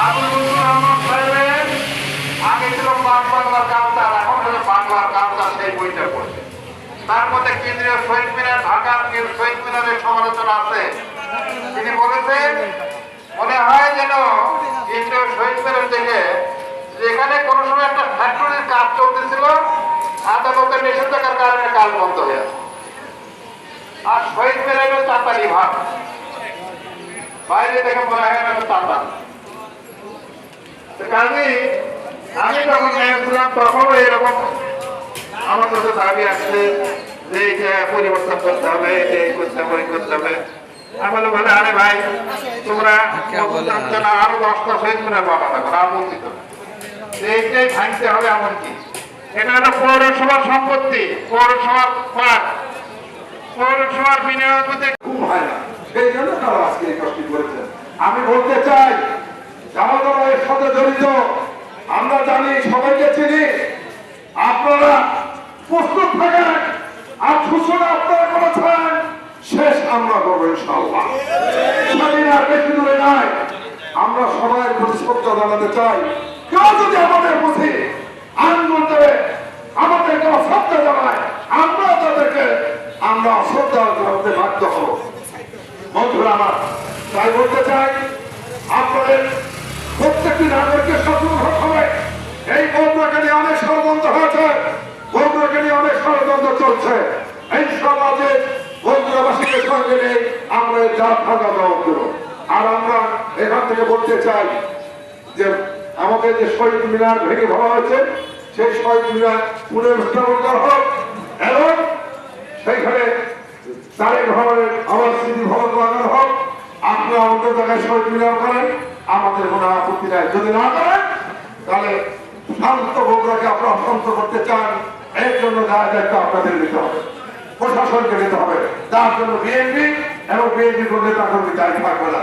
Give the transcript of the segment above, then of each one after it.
আবুল যেখানে কোনো সময় একটা ফ্যাক্টরির কাজ চলতেছিল আদালতের নিষেধাজ্ঞার কারণে কাজ বন্ধ হয়ে আর শহীদ মিনারের চাতালি ভাব বাইরে দেখে মনে হয় এটা কাজেই আমি যখন গিয়েছিলাম তখনও এরকম আমার কাছে দাবি আসছে যে এটা পরিবর্তন করতে হবে এটা এই করতে হবে করতে হবে। আমি বললাম, বলে, আরে ভাই, তোমরা আরও দশটা শহীদ মিনার বানানো করো আর বলছি তো। এইটাই ভাঙতে হবে এমন কি এটা হলো পৌরসভার সম্পত্তি, পৌরসভার পাট। পৌরসভার বিনিয়োগ ঘুম হয় না। সেই জন্য তারা আজকে এই কাজটি করেছেন। আমি বলতে চাই সাথে জড়িত। আমরা জানি, সবাইকে চিনি। আপনারা প্রস্তুত থাকেন আর সূচনা আপনারা করেছেন। শেষ আমরা করব ইনশাল্লাহ আর বেশি দূরে নাই। আমরা সবাই শ্রদ্ধা জানাতে চাই। কেউ যদি আমাদের প্রতি আন্দোলন দেবে, আমাদেরকে অশ্রদ্ধা জানায় আমরা তাদেরকে, আমরা অশ্রদ্ধা করতে বাধ্য হব। বন্ধুরা আমার, তাই বলতে চাই, আপনাদের চলছে। এই সমাজে বন্ধুরাবাসীকে সঙ্গে নিয়ে আমরা যা থাকা দেওয়া করব আর আমরা এখান থেকে বলতে চাই যে, আমাদের যে শহীদ মিনার ভেঙে ভাবা হয়েছে, সেই শহীদ মিনার পুনর্স্থাপন হোক, এবং সেইখানে তারেক ভবনের আমার স্মৃতি ভবন বানানো হোক, আপনারা অন্য জায়গায় শহীদ মিনার করেন, আমাদের কোনো আপত্তি নাই। যদি না করেন, তাহলে শান্ত বগুড়াকে আপনারা শান্ত করতে চান। এর জন্য দায় দায়িত্ব আপনাদের নিতে হবে। প্রশাসনকে নিতে হবে। তার জন্য বিএনপি এবং বিএনপি কোন নেতা কর্মী দায়ী থাকবে না।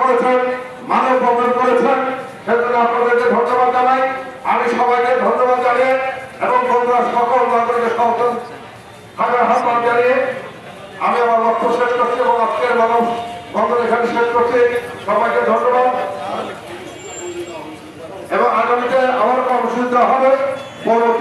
করেছেন, মানব আপনাদেরকে ধন্যবাদ জানাই। আমি সবাইকে ধন্যবাদ জানিয়ে এবং বন্ধুরা আমি আমার লক্ষ্য শেষ করছি শেষ করছি। সবাইকে ধন্যবাদ এবং আগামীতে আমার কর্মসূচি দেওয়া হবে